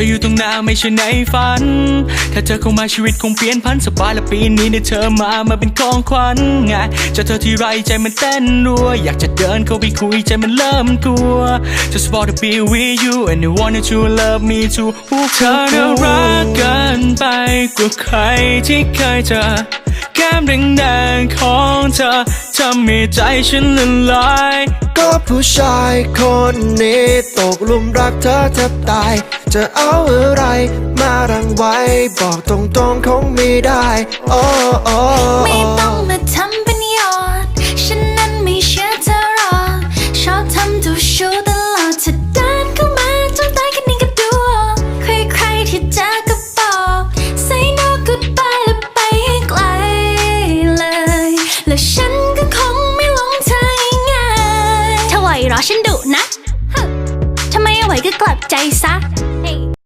ออยู่ตรงหน้าไม่ใช่ในฝัน ถ้าเธอเข้ามาชีวิตคงเปลี่ยนพันสบายและปีนี้ได้เธอมามาเป็นของขวัญไงจอเธอที่ไรใจมันเต้นรัว อยากจะเดินเข้าไปคุยใจมันเริ่มกลัว Just wanna be with you and I want you to love me too เธอน่ารักเกินไปกว่าใครที่เคยเจอแก้มแดงๆของเธอทำให้ใจฉันละลาย อบผู้ชายคนนี้ตกหลุมรักเธอแทบตาย จะเอาอะไรมารังไว้ บอกตรงๆคงไม่ได้ โอ้โอ้ ฉันดุนะทำไมเอาไว้ก็กลับใจซะ